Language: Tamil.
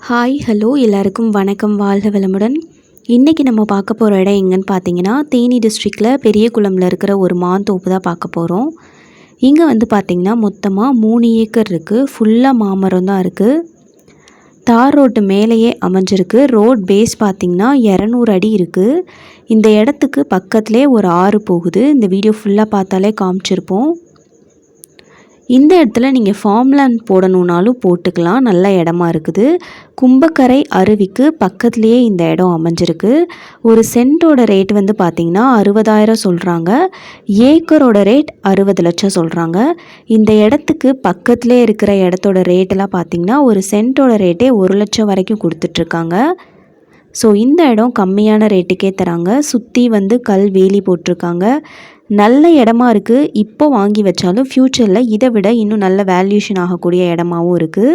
ஹாய் ஹலோ எல்லாருக்கும் வணக்கம். வாழ்க வளமுடன். இன்றைக்கி நம்ம பார்க்க போகிற இடம் எங்கன்னு பார்த்தீங்கன்னா தேனி டிஸ்ட்ரிக்டில் பெரியகுளமில் இருக்கிற ஒரு மாந்தோப்பு தான் பார்க்க போகிறோம் இங்கே வந்து பார்த்திங்கன்னா மொத்தமாக மூணு ஏக்கர் இருக்குது ஃபுல்லாக மாமரம் தான் இருக்குது தார் ரோட்டு மேலேயே அமைஞ்சிருக்கு. ரோட் பேஸ் பார்த்திங்கன்னா இரநூறு அடி இருக்குது இந்த இடத்துக்கு பக்கத்துலேயே ஒரு ஆறு போகுது. இந்த வீடியோ ஃபுல்லாக பார்த்தாலே காமிச்சிருப்போம். இந்த இடத்துல நீங்கள் ஃபார்ம்லேண்ட் போடணுன்னாலும் போட்டுக்கலாம். நல்ல இடமா இருக்குது. கும்பக்கரை அருவிக்கு பக்கத்துலேயே இந்த இடம் அமைஞ்சிருக்கு. ஒரு சென்ட்டோட ரேட் வந்து பார்த்திங்கன்னா அறுபதாயிரம் சொல்கிறாங்க ஏக்கரோட ரேட் அறுபது லட்சம் சொல்கிறாங்க இந்த இடத்துக்கு பக்கத்துலேயே இருக்கிற இடத்தோட ரேட்டெல்லாம் பார்த்திங்கன்னா ஒரு சென்ட்டோட ரேட்டே ஒரு லட்சம் வரைக்கும் கொடுத்துட்ருக்காங்க ஸோ இந்த இடம் கம்மியான ரேட்டுக்கே தராங்க. சுற்றி வந்து கல் வேலி போட்டிருக்காங்க. நல்ல இடமா இருக்குது இப்போ வாங்கி வச்சாலும் ஃப்யூச்சரில் இதை விட இன்னும் நல்ல வேல்யூஷன் ஆகக்கூடிய இடமாவும் இருக்குது